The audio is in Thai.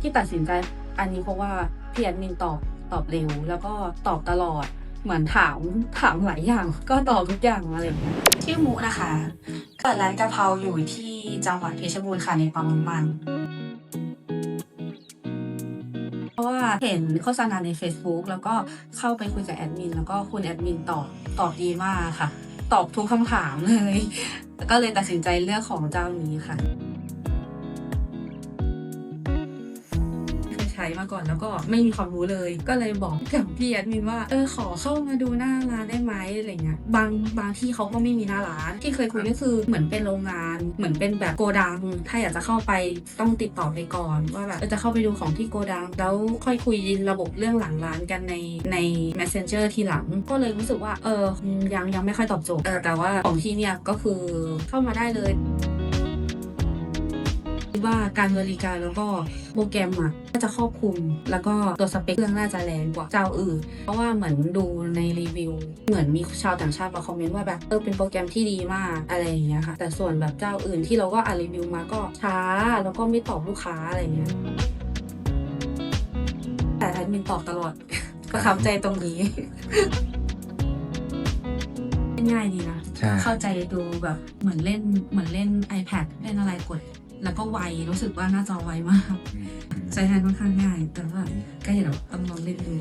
ที่ตัดสินใจอันนี้เพราะว่าพี่แอดมินตอบตอบเร็ว แล้วก็ตอบตลอดเหมือนถามถามหลายอย่าง ก็ตอบทุกอย่างอะไรอย่างเงี้ยชื่อมุนะคะเปิดร้านกะเพราอยู่ที่จังหวัดเพชรบูรณ์ค่ะในปั๊มน้ำมันเพราะว่าเห็นโฆษณาใน Facebook แล้วก็เข้าไปคุยกับแอดมินแล้วก็คุณแอดมินตอบตอบดีมากค่ะ ตอบทุกคำถามเลย ก็เลยตัดสินใจเลือกของเจ้านี้ค่ะ มาก่อนแล้วก็ไม่มีความรู้เลย ก็เลยบอกกับพี่แอดมินว่าเออขอเข้ามาดูหน้าร้านได้ไหมอะไรเงี้ยบางบางที่เขาก็ไม่มีหน้าร้าน ที่เคยคุยก็คือเหมือนเป็นโรงงาน เหมือนเป็นแบบโกดัง ถ้าอยากจะเข้าไปต้องติดต่อไปก่อน ว่าแบบจะเข้าไปดูของที่โกดัง แล้วค่อยคุยระบบเรื่องหลังร้านกันในใน messenger ทีหลัง ก็เลยรู้สึกว่าเออยังยังไม่ค่อยตอบโจทย์เออแต่ว่าของที่เนี่ยก็คือเข้ามาได้เลย ว่าการบริการแล้วก็โปรแกรมอะน่าจะครอบคลุม แล้วก็ตัวสเปคเครื่องน่าจะแรงกว่าเจ้าอื่น เพราะว่าเหมือนดูในรีวิว เหมือนมีชาวต่างชาติมาคอมเมนต์ว่าแบบเออเป็นโปรแกรมที่ดีมากอะไรอย่างเงี้ยค่ะ แต่ส่วนแบบเจ้าอื่นที่เราก็อ่านรีวิวมาก็ช้าแล้วก็ไม่ตอบลูกค้าอะไรอย่างเงี้ยแต่แอดมินตอบตลอดประทับใจตรงนี้ง่ายดีนะใช่เข้าใจดูแบบเหมือนเล่นเหมือนเล่น iPad เล่นอะไรกด แล้วก็ไวรู้สึกว่าหน้าจอไวมากใช้งานค่อนข้างง่าย แต่ว่าก็เห็นแบบต้องลองเล่นดู